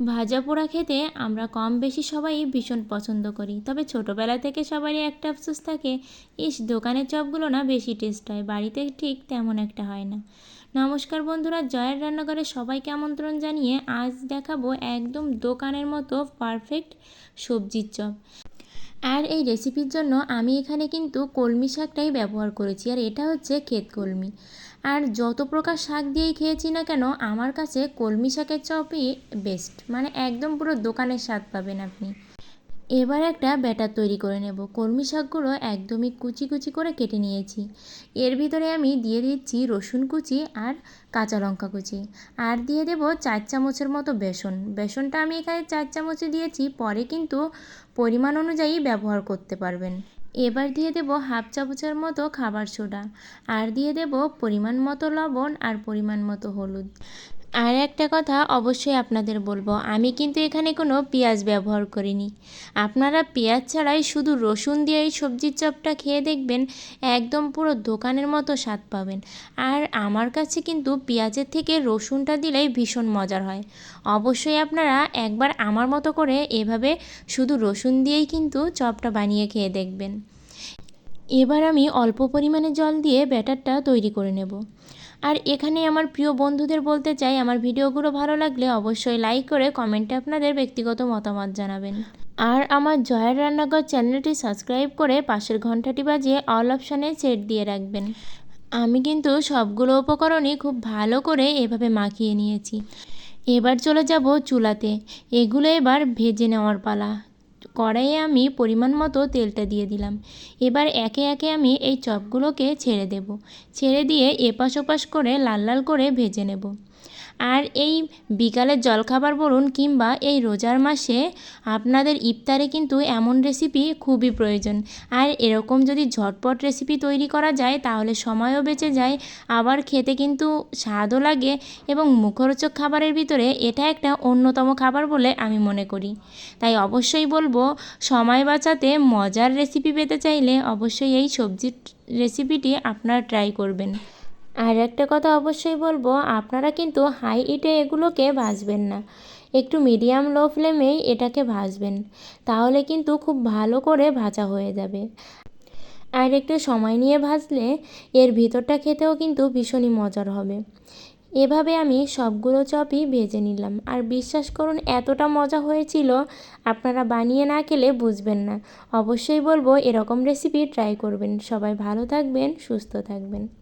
ভাজা পোড়া খেতে আমরা কম বেশি সবাই ভীষণ পছন্দ করি। তবে ছোটোবেলা থেকে সবারই একটা আফসোস থাকে, ইস, দোকানের চপগুলো না বেশি টেস্ট হয়, বাড়িতে ঠিক তেমন একটা হয় না। নমস্কার বন্ধুরা, জয়ের রান্নাঘরে সবাইকে আমন্ত্রণ জানিয়ে আজ দেখাবো একদম দোকানের মতো পারফেক্ট সবজির চপ। আর এই রেসিপির জন্য আমি এখানে কিন্তু কলমি শাকটাই ব্যবহার করেছি, আর এটা হচ্ছে ক্ষেত কলমি। আর যত প্রকার শাক দিয়েই খেয়েছি না কেন, আমার কাছে কলমি শাকের চপই বেস্ট মানে একদম পুরো দোকানের স্বাদ পাবেন আপনি। এবার একটা ব্যাটার তৈরি করে নেব। কলমি শাকগুলো একদমই কুচি কুচি করে কেটে নিয়েছি। এর ভিতরে আমি দিয়ে দিচ্ছি রসুন কুচি আর কাঁচা লঙ্কা কুচি। আর দিয়ে দেব চার চামচের মতো বেসন। বেসনটা আমি এখানে চার চামচে দিয়েছি, পরে কিন্তু পরিমাণ অনুযায়ী ব্যবহার করতে পারবেন। এবার দিয়ে দেব হাফ চামচের মতো খাবার সোডা। আর দিয়ে দেব পরিমাণ মতো লবণ আর পরিমাণ মতো হলুদ। আর একটা কথা অবশ্যই আপনাদের বলব, আমি কিন্তু এখানে কোনো পেঁয়াজ ব্যবহার করিনি। আপনারা পেঁয়াজ ছাড়াই শুধু রসুন দিয়ে এই সবজির চপটা খেয়ে দেখবেন, একদম পুরো দোকানের মতো স্বাদ পাবেন। আর আমার কাছে কিন্তু পেঁয়াজের থেকে রসুনটা দিলেই ভীষণ মজার হয়। অবশ্যই আপনারা একবার আমার মতো করে এভাবে শুধু রসুন দিয়েই কিন্তু চপটা বানিয়ে খেয়ে দেখবেন। এবার আমি অল্প পরিমাণে জল দিয়ে ব্যাটারটা তৈরি করে নেব। আর এখানে আমার প্রিয় বন্ধুদের বলতে চাই, আমার ভিডিওগুলো ভালো লাগলে অবশ্যই লাইক করে কমেন্টে আপনাদের ব্যক্তিগত মতামত জানাবেন। আর আমার জয়ের রান্নাঘর চ্যানেলটি সাবস্ক্রাইব করে পাশের ঘন্টাটি বাজিয়ে অল অপশানে সেট দিয়ে রাখবেন। আমি কিন্তু সবগুলো উপকরণই খুব ভালো করে এভাবে মাখিয়ে নিয়েছি। এবার চলে যাব চুলাতে। এগুলো এবার ভেজে নেওয়ার পালা। কড়াইয়ে আমি পরিমাণ মতো তেলটা দিয়ে দিলাম। এবার একে একে আমি এই চপগুলোকে ছেড়ে দেব। ছেড়ে দিয়ে এপাশ ওপাশ করে লাল লাল করে ভেজে নেব। আর এই বিকালের জলখাবার বলুন কিংবা এই রোজার মাসে আপনাদের ইফতারে কিন্তু এমন রেসিপি খুবই প্রয়োজন। আর এরকম যদি ঝটপট রেসিপি তৈরি করা যায়, তাহলে সময়ও বেঁচে যায়, আবার খেতে কিন্তু স্বাদও লাগে এবং মুখরোচক খাবারের ভিতরে এটা একটা অন্যতম খাবার বলে আমি মনে করি। তাই অবশ্যই বলব, সময় বাঁচাতে মজার রেসিপি পেতে চাইলে অবশ্যই এই সবজির রেসিপিটি আপনারা ট্রাই করবেন। আর একটা কথা অবশ্যই বলব, আপনারা কিন্তু হাই হিটে এগুলোকে ভাজবেন না। একটু মিডিয়াম লো ফ্লেমেই এটাকে ভাজবেন, তাহলে কিন্তু খুব ভালো করে ভাজা হয়ে যাবে। আর একটু সময় নিয়ে ভাজলে এর ভিতরটা খেতেও কিন্তু ভীষণই মজার হবে। এভাবে আমি সবগুলো চপই ভেজে নিলাম। আর বিশ্বাস করুন, এতটা মজা হয়েছিল, আপনারা বানিয়ে না খেলে বুঝবেন না। অবশ্যই বলব, এরকম রেসিপি ট্রাই করবেন। সবাই ভালো থাকবেন, সুস্থ থাকবেন।